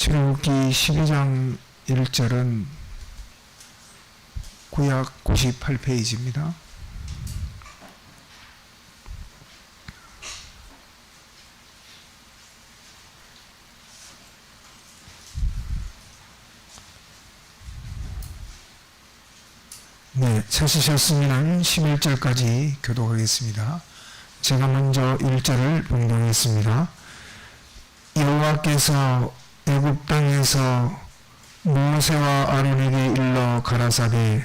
출애굽기 12장 1절은 구약 98페이지입니다. 네, 찾으셨으면 11절까지 교독하겠습니다. 제가 먼저 1절을 봉독했습니다. 여호와께서 애굽 땅에서 모세와 아론에게 일러 가라사대.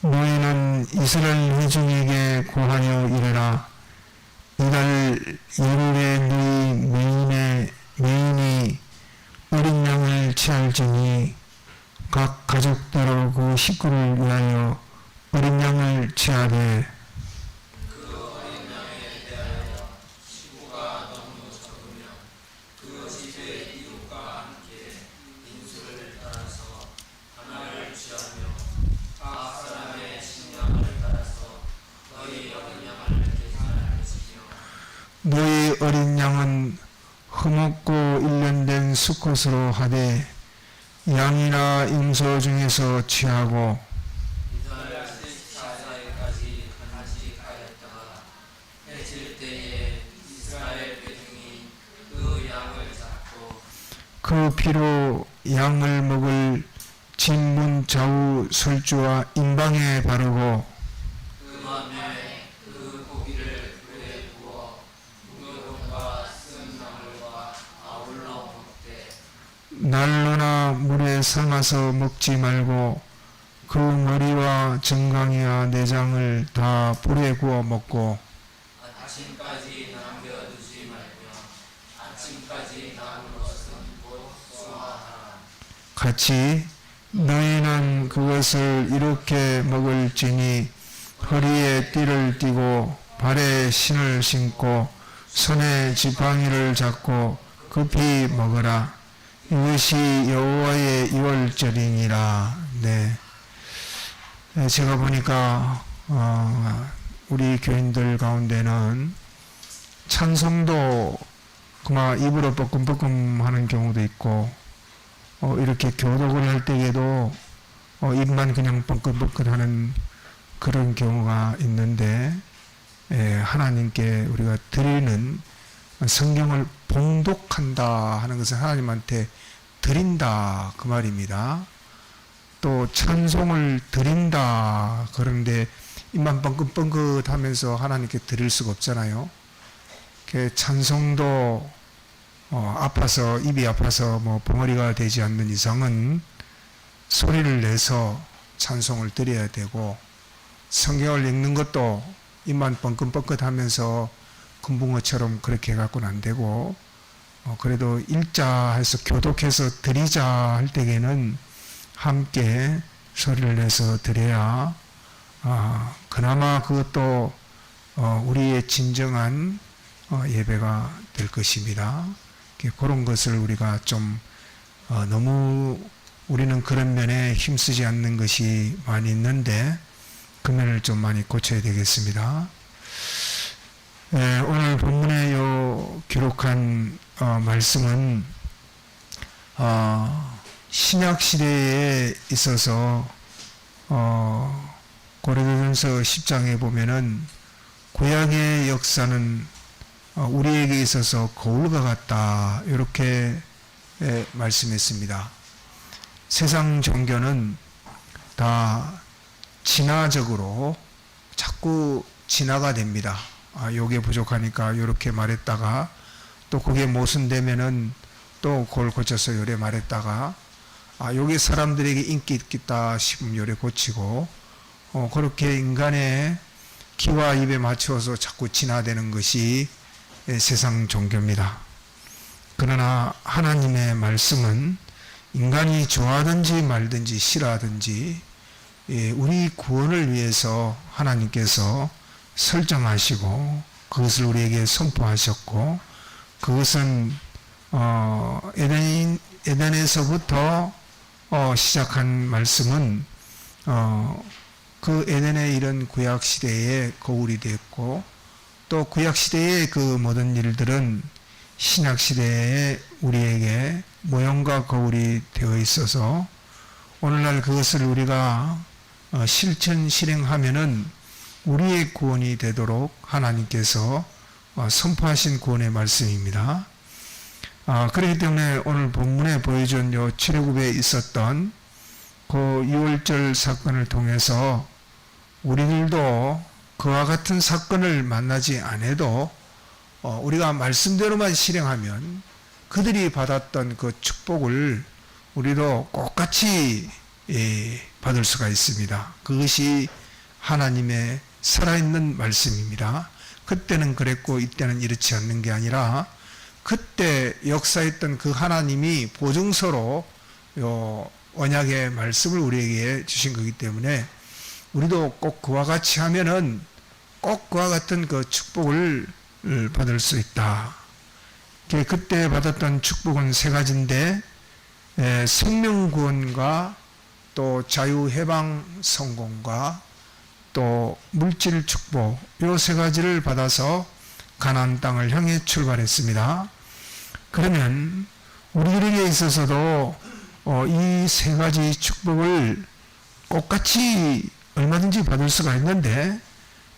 너희는 이스라엘 회중에게 고하여 이르라. 이달 열흘에 너희 메인의 메인이 어린 양을 취할지니 각 가족대로 그 식구를 위하여 어린 양을 취하되 너희 어린 양은 흠없고 수컷으로 하되 양이나 임소 중에서 취하고 그 피로 양을 먹을 진문 좌우 설주와 임방에 바르고 그 맘에 그 고기를 불에 구워 무교동과 쓴나물과 아울러 먹되 난로나 물에 삶아서 먹지 말고 그 머리와 정강이와 내장을 다 불에 구워 먹고 아침까지 남겨두지 말며 아침까지 것은 곧 소화하라. 같이 너희는 그것을 이렇게 먹을지니 허리에 띠를 띠고 발에 신을 신고 손에 지팡이를 잡고 급히 먹으라 이것이 여호와의 유월절이니라. 네. 네, 제가 보니까 어, 우리 교인들 가운데는 찬송도 그만 입으로 뻐끔뻐끔 하는 경우도 있고 어, 이렇게 교독을 할 때에도 어, 입만 그냥 뻥긋뻥긋 하는 그런 경우가 있는데 예, 하나님께 우리가 드리는 성경을 봉독한다 하는 것은 하나님한테 드린다 그 말입니다. 또 찬송을 드린다 그런데 입만 뻥긋뻥긋하면서 하나님께 드릴 수가 없잖아요. 그 찬송도 어, 아파서 입이 아파서 뭐 벙어리가 되지 않는 이상은 소리를 내서 찬송을 드려야 되고 성경을 읽는 것도 입만 뻥긋뻥긋하면서 금붕어처럼 그렇게 해갖고는 안 되고 어, 그래도 읽자 해서 교독해서 드리자 할 때에는 함께 소리를 내서 드려야 아, 그나마 그것도 어, 우리의 진정한 어, 예배가 될 것입니다. 그런 것을 우리가 좀 어, 너무 우리는 그런 면에 힘쓰지 않는 것이 많이 있는데 그 면을 좀 많이 고쳐야 되겠습니다. 예, 오늘 본문에 요 기록한 어, 말씀은 어, 신약 시대에 있어서 어, 고린도전서 10장에 보면은 구약의 역사는 어, 우리에게 있어서 거울과 같다 이렇게 예, 말씀했습니다. 세상 종교는 다 진화적으로 자꾸 진화가 됩니다. 아, 요게 부족하니까 요렇게 말했다가 또 그게 모순되면은 또 그걸 고쳐서 요래 말했다가 아, 요게 사람들에게 인기 있겠다 싶으면 요래 고치고 어, 그렇게 인간의 귀와 입에 맞추어서 자꾸 진화되는 것이 예, 세상 종교입니다. 그러나 하나님의 말씀은 인간이 좋아하든지 말든지 싫어하든지 예, 우리 구원을 위해서 하나님께서 설정하시고 그것을 우리에게 선포하셨고 그것은 어, 에덴 에덴에서부터 어, 시작한 말씀은 어, 그 에덴의 이런 구약 시대의 거울이 됐고 또 구약 시대의 그 모든 일들은 신약 시대에 우리에게 모형과 거울이 되어 있어서 오늘날 그것을 우리가 어, 실천 실행하면은 우리의 구원이 되도록 하나님께서 어, 선포하신 구원의 말씀입니다. 아, 그렇기 때문에 오늘 본문에 보여준 요 출애굽에 있었던 그 6월절 사건을 통해서 우리들도 그와 같은 사건을 만나지 않아도 어, 우리가 말씀대로만 실행하면 그들이 받았던 그 축복을 우리도 똑같이 예, 받을 수가 있습니다. 그것이 하나님의 살아있는 말씀입니다. 그때는 그랬고 이때는 이렇지 않는 게 아니라 그때 역사했던 그 하나님이 보증서로 요 언약의 말씀을 우리에게 주신 거기 때문에 우리도 꼭 그와 같이 하면은 꼭 그와 같은 그 축복을 받을 수 있다. 그 그때 받았던 축복은 세 가지인데 에, 생명 구원과 또 자유 해방 성공과 또 물질 축복 요 세 가지를 받아서 가나안 땅을 향해 출발했습니다. 그러면 우리들에게 있어서도 어, 이세 가지 축복을 똑같이 얼마든지 받을 수가 있는데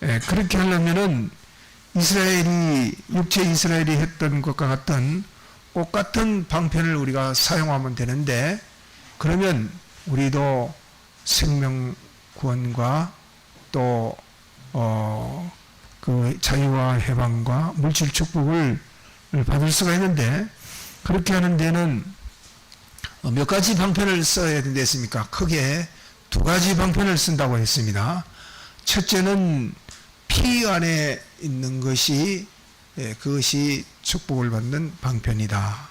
에, 그렇게 하려면은 이스라엘이 육체 이스라엘이 했던 것과 같은 똑같은 방편을 우리가 사용하면 되는데 그러면 우리도 생명 구원과 또 어, 그 자유와 해방과 물질 축복을 받을 수가 있는데 그렇게 하는 데는 어, 몇 가지 방편을 써야 된댔습니까? 크게 두 가지 방편을 쓴다고 했습니다. 첫째는 피 안에 있는 것이 예, 그것이 축복을 받는 방편이다.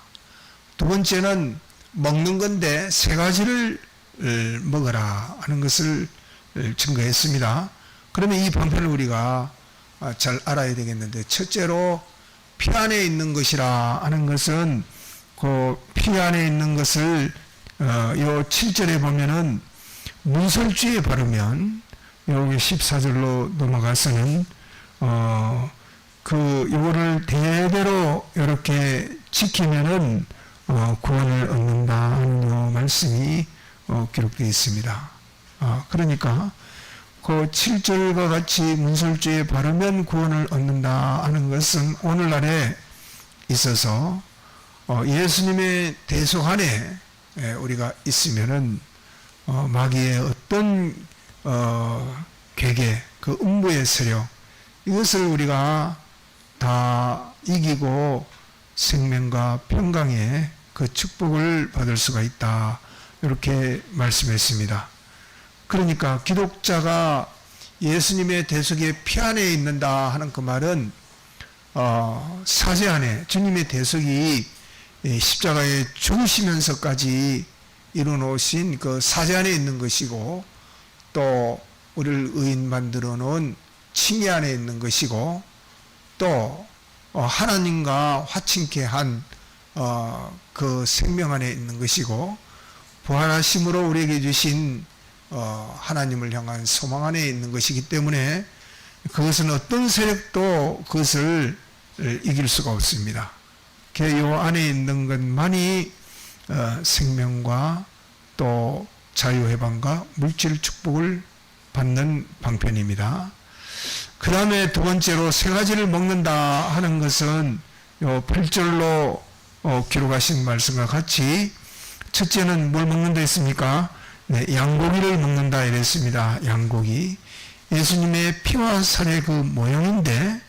두 번째는 먹는 건데 세 가지를 을, 먹어라 하는 것을 을, 증거했습니다. 그러면 이 방편을 우리가 아, 잘 알아야 되겠는데 첫째로 피 안에 있는 것이라 하는 것은 그 피 안에 있는 것을 어, 요 7절에 보면은 문설주에 바르면 여기 14절로 넘어가서는 어, 그 요거를 대대로 이렇게 지키면은 어, 구원을 얻는다 하는 요 말씀이 어, 기록되어 있습니다. 어, 그러니까 그 7절과 같이 문설주에 바르면 구원을 얻는다 하는 것은 오늘날에 있어서 어, 예수님의 대속 안에 에, 우리가 있으면은 어, 마귀의 어떤 어, 괴계, 그 음부의 세력 이것을 우리가 다 이기고 생명과 평강의 그 축복을 받을 수가 있다. 이렇게 말씀했습니다. 그러니까 기독자가 예수님의 대속의 피 안에 있는다 하는 그 말은 어, 사제 안에 주님의 대속이 이 십자가에 죽으시면서까지 이루어놓으신 그 사제 안에 있는 것이고 또 우리를 의인 만들어 놓은 칭의 안에 있는 것이고 또 어, 하나님과 화친케 한 어, 그 생명 안에 있는 것이고 부활하심으로 우리에게 주신 어, 하나님을 향한 소망 안에 있는 것이기 때문에 그것은 어떤 세력도 그것을 이길 수가 없습니다. 요 안에 있는 것만이 어, 생명과 또 자유해방과 물질 축복을 받는 방편입니다. 그 다음에 두 번째로 세 가지를 먹는다 하는 것은 요 8절로 어, 기록하신 말씀과 같이 첫째는 뭘 먹는다 했습니까? 네, 양고기를 먹는다 이랬습니다. 양고기. 예수님의 피와 살의 그 모형인데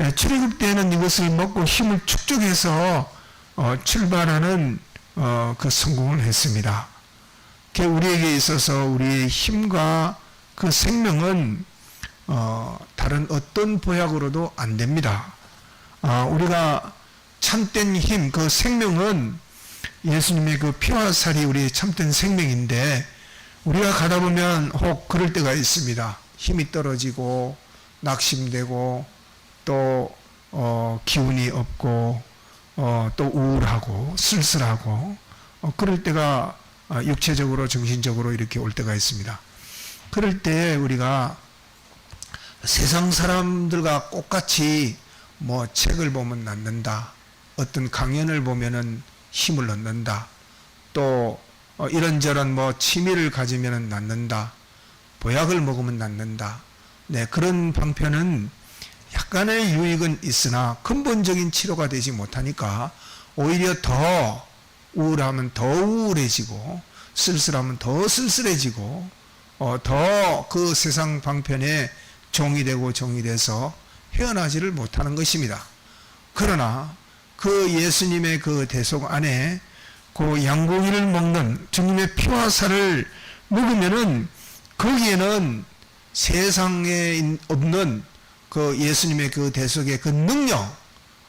예, 출애굽 때는 이것을 먹고 힘을 축적해서 어, 출발하는 어, 그 성공을 했습니다. 그 우리에게 있어서 우리의 힘과 그 생명은 어, 다른 어떤 보약으로도 안 됩니다. 아, 우리가 참된 힘, 그 생명은 예수님의 그 피와 살이 우리의 참된 생명인데 우리가 가다 보면 혹 그럴 때가 있습니다. 힘이 떨어지고 낙심되고 또 어, 기운이 없고 어, 또 우울하고 쓸쓸하고 어, 그럴 때가 아, 육체적으로 정신적으로 이렇게 올 때가 있습니다. 그럴 때 우리가 세상 사람들과 똑같이 뭐 책을 보면 낫는다. 어떤 강연을 보면은 힘을 얻는다. 또 어, 이런저런 뭐 취미를 가지면은 낫는다. 보약을 먹으면 낫는다. 네, 그런 방편은 약간의 유익은 있으나 근본적인 치료가 되지 못하니까 오히려 더 우울하면 더 우울해지고 쓸쓸하면 더 쓸쓸해지고 어, 더 그 세상 방편에 종이 되고 종이 돼서 헤어나지를 못하는 것입니다. 그러나 그 예수님의 그 대속 안에 그 양고기를 먹는 주님의 피와 살을 먹으면은 거기에는 세상에 없는 그 예수님의 그 대속의 그 능력,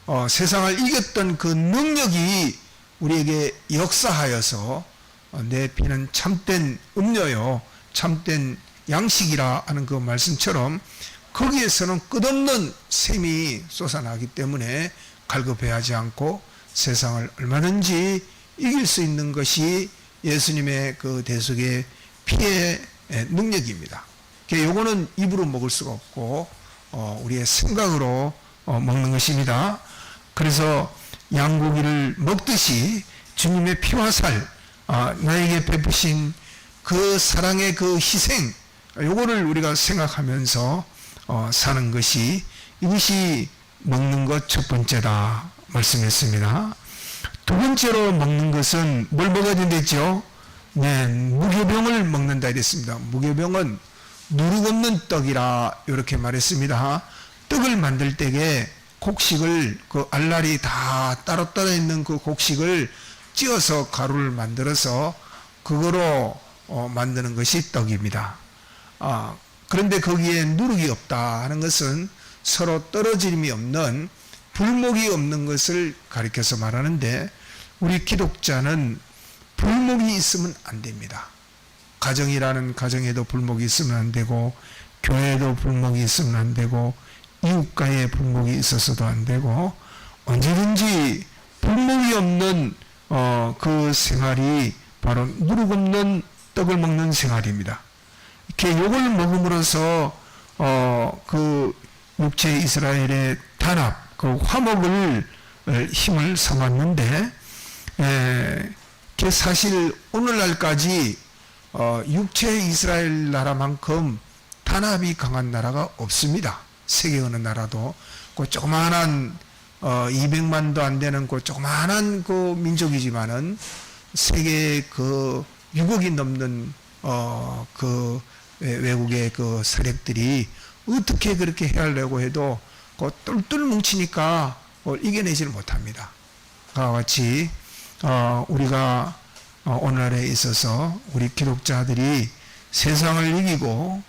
어, 세상을 이겼던 그 능력이 우리에게 역사하여서 어, 내 피는 참된 음료요, 참된 양식이라 하는 그 말씀처럼 거기에서는 끝없는 샘이 솟아나기 때문에 갈급해하지 않고 세상을 얼마든지 이길 수 있는 것이 예수님의 그 대속의 피의 능력입니다. 그 요거는 입으로 먹을 수가 없고 어, 우리의 생각으로 어, 먹는 것입니다. 그래서 양고기를 먹듯이 주님의 피와 살, 아, 나에게 베푸신 그 사랑의 그 희생, 요거를 우리가 생각하면서 어, 사는 것이 이것이 먹는 것 첫 번째다 말씀했습니다. 두 번째로 먹는 것은 뭘 먹어야 된댔죠? 네, 무교병을 먹는다 이랬습니다. 무교병은 누룩 없는 떡이라 이렇게 말했습니다. 떡을 만들 때에 곡식을 그 알알이 다 따로 따로 있는 그 곡식을 찧어서 가루를 만들어서 그거로 어, 만드는 것이 떡입니다. 아, 그런데 거기에 누룩이 없다 하는 것은 서로 떨어짐이 없는 불목이 없는 것을 가리켜서 말하는데 우리 기독자는 불목이 있으면 안 됩니다. 가정이라는 가정에도 불목이 있으면 안 되고 교회에도 불목이 있으면 안 되고 이웃가에 불목이 있어서도 안 되고 언제든지 불목이 없는 어, 그 생활이 바로 누룩 없는 떡을 먹는 생활입니다. 이렇게 욕을 먹음으로써 어, 그 육체 이스라엘의 단합, 그 화목을 힘을 삼았는데 에, 그 사실 오늘날까지 어, 육체 이스라엘 나라만큼 단합이 강한 나라가 없습니다. 세계 어느 나라도 그 조그마한 어, 200만도 안 되는 그 조그마한 그 민족이지만은 세계 그 6억이 넘는 어, 그 외국의 그 세력들이 어떻게 그렇게 해하려고 해도 그 똘똘 뭉치니까 어, 이겨내지를 못합니다. 그와 같이 어, 우리가 어, 오늘날에 있어서 우리 기독자들이 세상을 이기고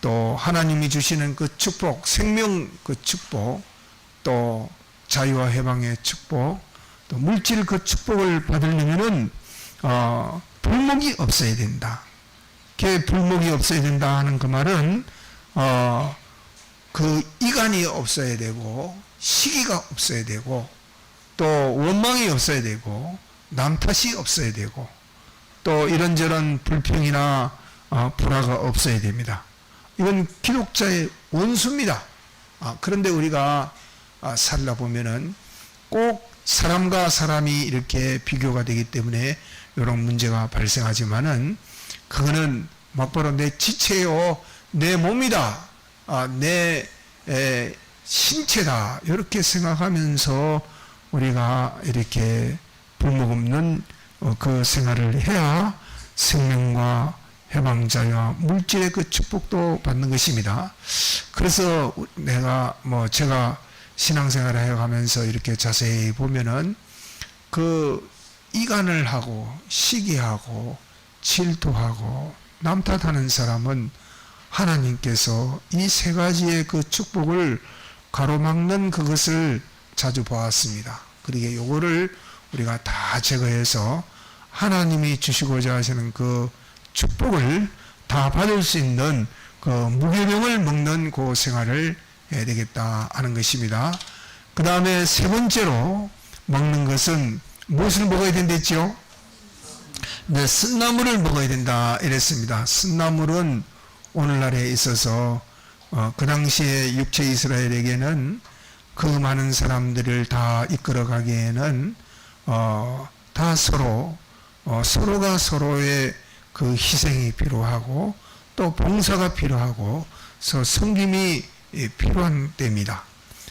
또 하나님이 주시는 그 축복, 생명 그 축복, 또 자유와 해방의 축복, 또 물질 그 축복을 받으려면은 어, 불목이 없어야 된다. 그 불목이 없어야 된다 하는 그 말은 어, 그 이간이 없어야 되고 시기가 없어야 되고 또 원망이 없어야 되고 남 탓이 없어야 되고 또 이런저런 불평이나 어, 불화가 없어야 됩니다. 이건 기독자의 원수입니다. 아, 그런데 우리가 아, 살다 보면은 꼭 사람과 사람이 이렇게 비교가 되기 때문에 이런 문제가 발생하지만은 그거는 막바로 내 지체요, 내 몸이다, 아, 내 에, 신체다 이렇게 생각하면서 우리가 이렇게 불목 없는 어, 그 생활을 해야 생명과 해방자와 물질의 그 축복도 받는 것입니다. 그래서 내가 뭐 제가 신앙생활을 해가면서 이렇게 자세히 보면은 그 이간을 하고 시기하고 질투하고 남 탓하는 사람은 하나님께서 이 세 가지의 그 축복을 가로막는 그것을 자주 보았습니다. 그러게 요거를 우리가 다 제거해서 하나님이 주시고자 하시는 그 축복을 다 받을 수 있는 그 무교병을 먹는 그 생활을 해야 되겠다 하는 것입니다. 그 다음에 세 번째로 먹는 것은 무엇을 먹어야 된댔죠? 네, 쓴나물을 먹어야 된다 이랬습니다. 쓴나물은 오늘날에 있어서 어, 그 당시에 육체 이스라엘에게는 그 많은 사람들을 다 이끌어가기에는 어, 다 서로 어, 서로가 서로의 그 희생이 필요하고 또 봉사가 필요하고 서 섬김이 예, 필요한 때입니다.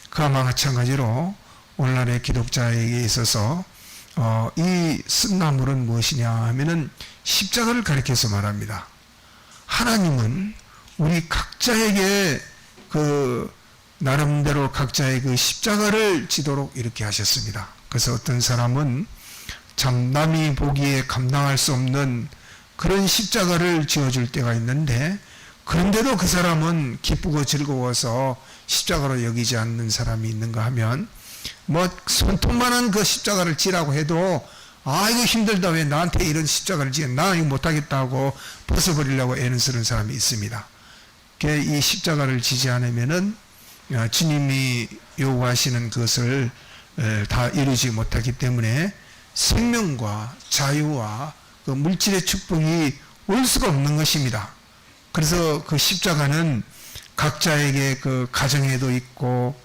그와 마찬가지로 오늘날의 기독자에게 있어서 어, 이 쓴나물은 무엇이냐 하면은 십자가를 가리켜서 말합니다. 하나님은 우리 각자에게 그 나름대로 각자의 그 십자가를 지도록 이렇게 하셨습니다. 그래서 어떤 사람은 참 남이 보기에 감당할 수 없는 그런 십자가를 지어줄 때가 있는데 그런데도 그 사람은 기쁘고 즐거워서 십자가로 여기지 않는 사람이 있는가 하면 뭐 손톱만한 그 십자가를 지라고 해도 아 이거 힘들다 왜 나한테 이런 십자가를 지어 나 이거 못하겠다고 벗어버리려고 애는 쓰는 사람이 있습니다. 그이 십자가를 지지 않으면은 어, 주님이 요구하시는 것을 에, 다 이루지 못하기 때문에 생명과 자유와 그 물질의 축복이 올 수가 없는 것입니다. 그래서 그 십자가는 각자에게 그 가정에도 있고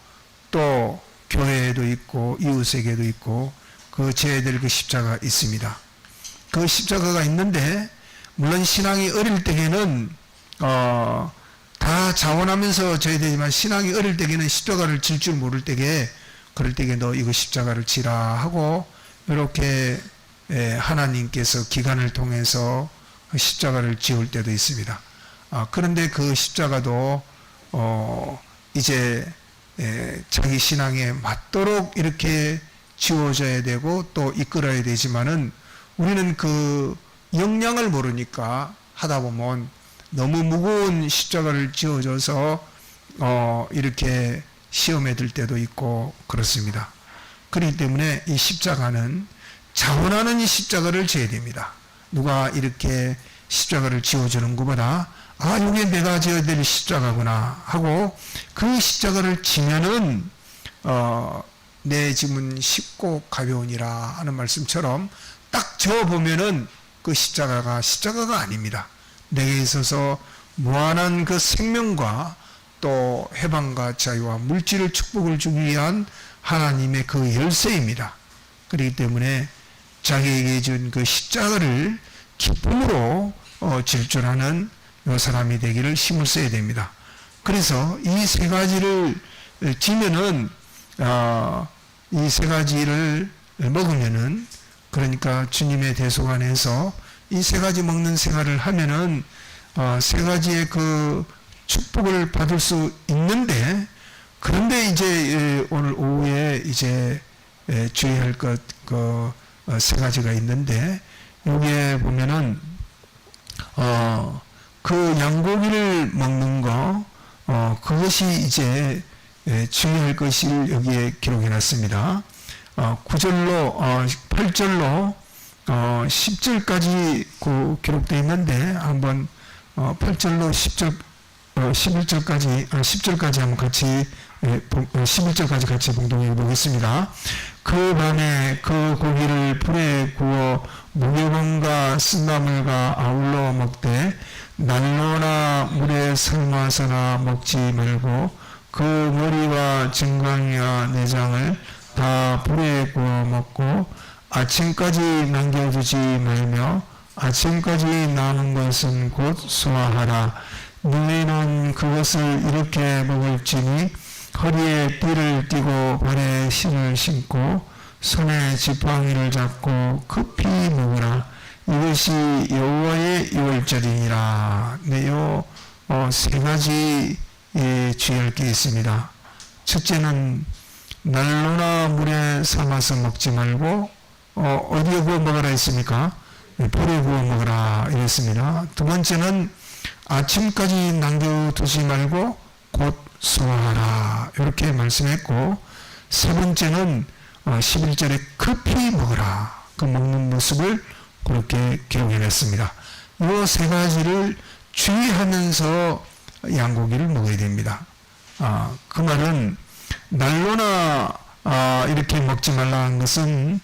또 교회에도 있고 이웃에게도 있고 그 제될 그 십자가 있습니다. 그 십자가가 있는데 물론 신앙이 어릴 때에는 어, 다 자원하면서 져야 되지만 신앙이 어릴 때에는 십자가를 질 줄 모를 때에 그럴 때에 너 이거 십자가를 지라 하고 이렇게 에, 하나님께서 기간을 통해서 그 십자가를 지을 때도 있습니다. 아, 그런데 그 십자가도 어, 이제 에, 자기 신앙에 맞도록 이렇게 지워져야 되고 또 이끌어야 되지만은 우리는 그 역량을 모르니까 하다 보면 너무 무거운 십자가를 지어줘서 어, 이렇게 시험에 들 때도 있고 그렇습니다. 그렇기 때문에 이 십자가는 자원하는 이 십자가를 져야 됩니다. 누가 이렇게 십자가를 지어주는 것보다 아 이게 내가 지어야 될 십자가구나 하고 그 십자가를 지면은 어, 내 짐은 쉽고 가벼우니라 하는 말씀처럼 딱 저어 보면은 그 십자가가 십자가가 아닙니다. 내게 있어서 무한한 그 생명과 또 해방과 자유와 물질을 축복을 주기 위한 하나님의 그 열쇠입니다. 그렇기 때문에 자기에게 준 그 십자가를 기쁨으로 어, 질주하는 요 사람이 되기를 힘을 써야 됩니다. 그래서 이 세 가지를 지면은 어, 이 세 가지를 먹으면은 그러니까 주님의 대속 안에서 이 세 가지 먹는 생활을 하면은 어, 세 가지의 그 축복을 받을 수 있는데 그런데 이제 예, 오늘 오후에 이제 예, 주의할 것그세 가지가 있는데 여기에 보면은 어, 그 양고기를 먹는 거 어, 그것이 이제 예, 주의할 것을 여기에 기록해 놨습니다. 어, 9절로 어, 8절로 어, 10절까지 그 기록되어 있는데 한번 어, 8절로 10절 어, 11절까지 아, 10절까지 한번 같이 예, 보- 어, 11절까지 같이 봉독해 보겠습니다. 그 밤에 그 고기를 불에 구워 무교병과 쓴나물과 아울러 먹되 난로나 물에 삶아서나 먹지 말고 그 머리와 정강이와 내장을 다 불에 구워 먹고 아침까지 남겨두지 말며 아침까지 남은 것은 곧 소화하라. 너희는 그것을 이렇게 먹을지니 허리에 띠를 띠고 발에 신을 신고 손에 지팡이를 잡고 급히 먹으라. 이것이 여호와의 유월절이니라. 네, 요, 어, 세 가지, 예, 주의할 게 있습니다. 첫째는, 난로나 물에 삶아서 먹지 말고, 어, 어디에 구워 먹으라 했습니까? 예, 불에 구워 먹으라 이랬습니다. 두 번째는, 아침까지 남겨두지 말고, 곧 소화하라. 이렇게 말씀했고, 세 번째는, 어, 11절에 급히 먹으라. 그 먹는 모습을 그렇게 기록해 냈습니다. 이 세 가지를 주의하면서 양고기를 먹어야 됩니다. 아, 그 말은 난로나 아, 이렇게 먹지 말라는 것은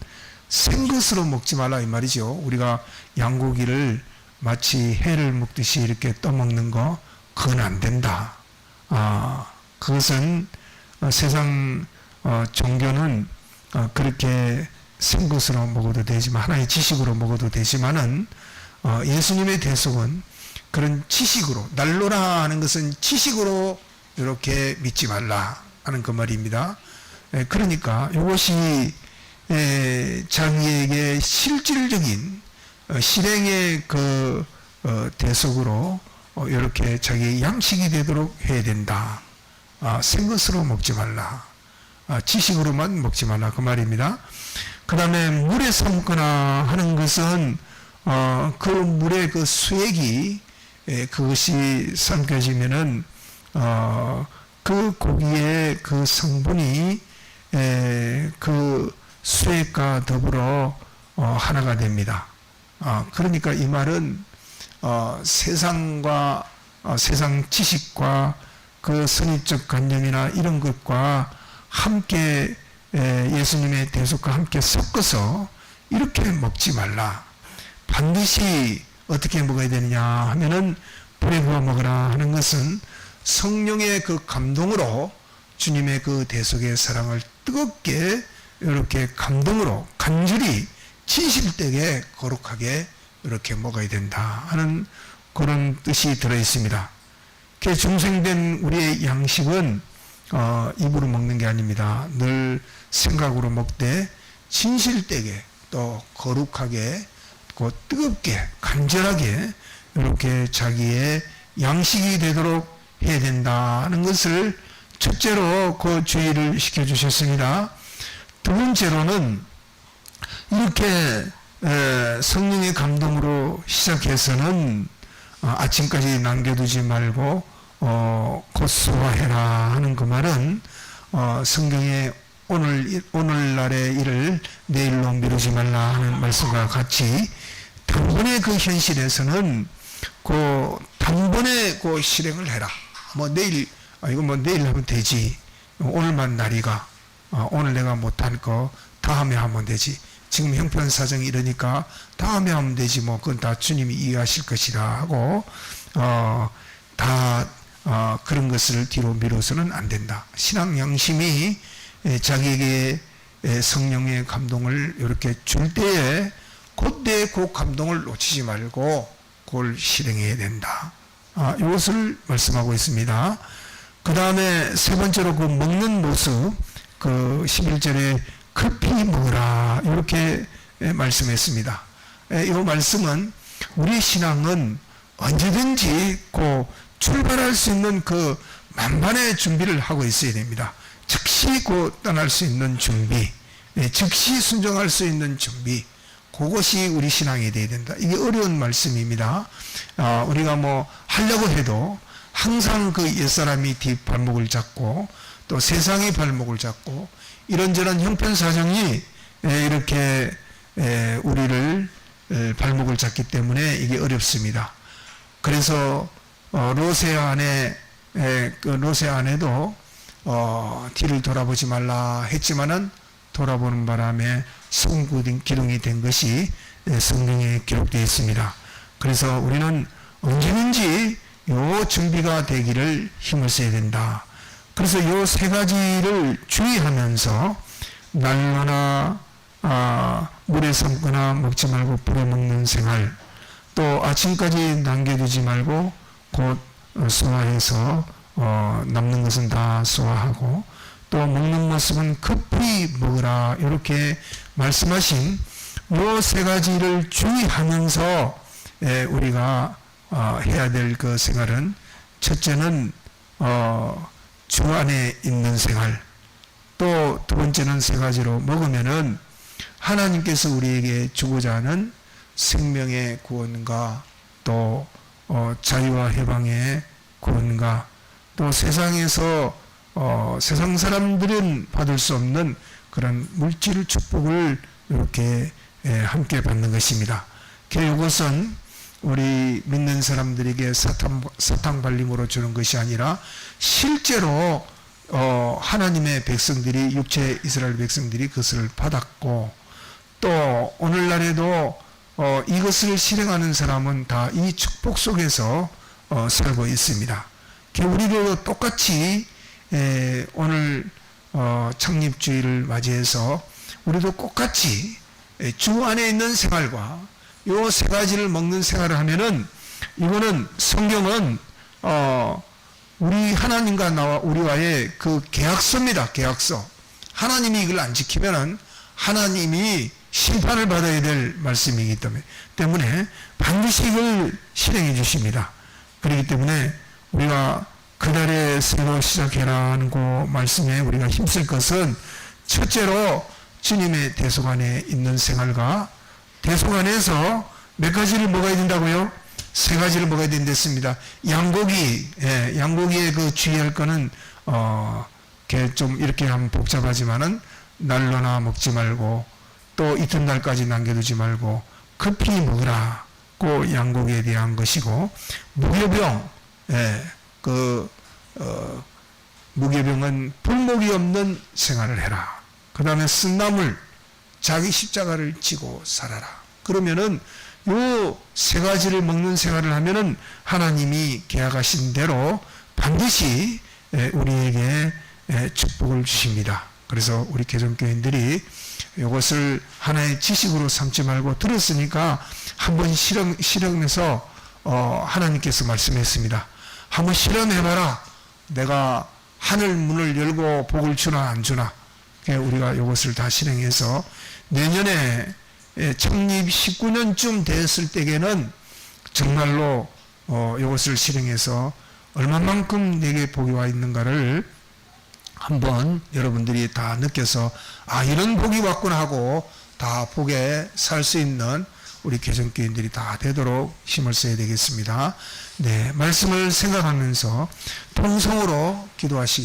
생것으로 먹지 말라 이 말이죠. 우리가 양고기를 마치 해를 먹듯이 이렇게 떠먹는 거 그건 안 된다. 아, 그것은 어, 세상 어, 종교는 어, 그렇게 생것으로 먹어도 되지만 하나의 지식으로 먹어도 되지만은 어, 예수님의 대속은 그런 지식으로 날로라 하는 것은 지식으로 이렇게 믿지 말라 하는 그 말입니다. 에, 그러니까 이것이 에, 자기에게 실질적인 어, 실행의 그 어, 대속으로 어, 이렇게 자기 양식이 되도록 해야 된다. 아, 생것으로 먹지 말라. 아, 지식으로만 먹지 말라 그 말입니다. 그 다음에 물에 삶거나 하는 것은 어, 그 물의 그 수액이 에, 그것이 삼켜지면은 어, 그 고기의 그 성분이 에, 그 수액과 더불어 어, 하나가 됩니다. 어, 그러니까 이 말은 어, 세상과 어, 세상 지식과 그 선입적 관념이나 이런 것과 함께 에, 예수님의 대속과 함께 섞어서 이렇게 먹지 말라. 반드시 어떻게 먹어야 되느냐 하면은 불에 구워 먹으라 하는 것은 성령의 그 감동으로 주님의 그 대속의 사랑을 뜨겁게 이렇게 감동으로 간절히 진실되게 거룩하게 이렇게 먹어야 된다 하는 그런 뜻이 들어 있습니다. 그 중생된 우리의 양식은 어, 입으로 먹는 게 아닙니다. 늘 생각으로 먹되 진실되게 또 거룩하게 그 뜨겁게 간절하게 이렇게 자기의 양식이 되도록 해야 된다는 것을 첫째로 그 주의를 시켜주셨습니다. 두 번째로는 이렇게 에, 성령의 감동으로 시작해서는 어, 아침까지 남겨두지 말고 어, 곧 소화해라 하는 그 말은 어, 성경에 오늘 오늘날의 일을 내일로 미루지 말라 하는 말씀과 같이 단번에 그 현실에서는 그 단번에 그 실행을 해라. 뭐 내일 아, 이거 뭐 내일 하면 되지. 오늘만 날이가 어, 오늘 내가 못할 거 다음에 하면 되지. 지금 형편 사정이 이러니까 다음에 하면 되지 뭐 그건 다 주님이 이해하실 것이다 하고 어, 다 어, 그런 것을 뒤로 미뤄서는 안 된다. 신앙 양심이 에, 자기에게 에, 성령의 감동을 이렇게 줄 때에 그때 그 감동을 놓치지 말고 그걸 실행해야 된다. 아, 이것을 말씀하고 있습니다. 그 다음에 세 번째로 그 먹는 모습, 그 11절에 급히 먹으라. 이렇게 에, 말씀했습니다. 에, 이 말씀은 우리 신앙은 언제든지 그 출발할 수 있는 그 만반의 준비를 하고 있어야 됩니다. 즉시 그 떠날 수 있는 준비, 예, 즉시 순종할 수 있는 준비, 그것이 우리 신앙이 되어야 된다. 이게 어려운 말씀입니다. 아, 우리가 뭐 하려고 해도 항상 그 옛사람이 뒷 발목을 잡고 또 세상의 발목을 잡고 이런저런 형편사정이 예, 이렇게 예, 우리를 예, 발목을 잡기 때문에 이게 어렵습니다. 그래서 어, 로세 안에 에, 그 로세 안에도 어, 뒤를 돌아보지 말라 했지만은 돌아보는 바람에 성구 기둥이 된 것이 에, 성경에 기록되어 있습니다. 그래서 우리는 언제든지 요 준비가 되기를 힘을 써야 된다. 그래서 요 세 가지를 주의하면서 날마나 아, 물에 삶거나 먹지 말고 불에 먹는 생활 또 아침까지 남겨두지 말고 곧 어, 소화해서 어, 남는 것은 다 소화하고 또 먹는 모습은 급히 먹으라. 이렇게 말씀하신 요 세 가지를 주의하면서 에, 우리가 어, 해야 될 그 생활은 첫째는 어, 주 안에 있는 생활. 또 두 번째는 세 가지로 먹으면은 하나님께서 우리에게 주고자 하는 생명의 구원과 또 어, 자유와 해방의 구원과 또 세상에서 어, 세상 사람들은 받을 수 없는 그런 물질 축복을 이렇게 예, 함께 받는 것입니다. 이것은 우리 믿는 사람들에게 사탕, 사탕 발림으로 주는 것이 아니라 실제로 어, 하나님의 백성들이 육체 이스라엘 백성들이 그것을 받았고 또 오늘날에도 어, 이것을 실행하는 사람은 다 이 축복 속에서 어, 살고 있습니다. 그 우리도 똑같이 에, 오늘 어, 창립주의를 맞이해서 우리도 똑같이 에, 주 안에 있는 생활과 요 세 가지를 먹는 생활을 하면은 이거는 성경은 어, 우리 하나님과 나와 우리와의 그 계약서입니다. 계약서. 하나님이 이걸 안 지키면은 하나님이 심판을 받아야 될 말씀이기 때문에, 때문에 반드시 이걸 실행해 주십니다. 그렇기 때문에 우리가 그날에 새로 시작해라는 그 말씀에 우리가 힘쓸 것은 첫째로 주님의 대속안에 있는 생활과 대속안에서 몇 가지를 먹어야 된다고요? 세 가지를 먹어야 된댔습니다. 양고기, 예, 양고기에 그 주의할 거는 어, 좀 이렇게 하면 복잡하지만은 날로나 먹지 말고 또 이튿날까지 남겨두지 말고 급히 먹으라. 그 양고기에 대한 것이고 무교병, 예, 그 어, 무교병은 불목이 없는 생활을 해라. 그 다음에 쓴나물, 자기 십자가를 지고 살아라. 그러면은 요 세 가지를 먹는 생활을 하면은 하나님이 계약하신 대로 반드시 에, 우리에게 에, 축복을 주십니다. 그래서 우리 개정교인들이 이것을 하나의 지식으로 삼지 말고 들었으니까 한번 실험, 실험해서 어, 하나님께서 말씀했습니다. 한번 실험해봐라. 내가 하늘 문을 열고 복을 주나 안 주나. 예, 우리가 이것을 다 실행해서 내년에 예, 창립 19년쯤 됐을 때에는 정말로 어, 이것을 실행해서 얼마만큼 내게 복이 와 있는가를 한번 여러분들이 다 느껴서 아 이런 복이 왔구나 하고 다 복에 살 수 있는 우리 개정교인들이 다 되도록 힘을 써야 되겠습니다. 네, 말씀을 생각하면서 통성으로 기도하시기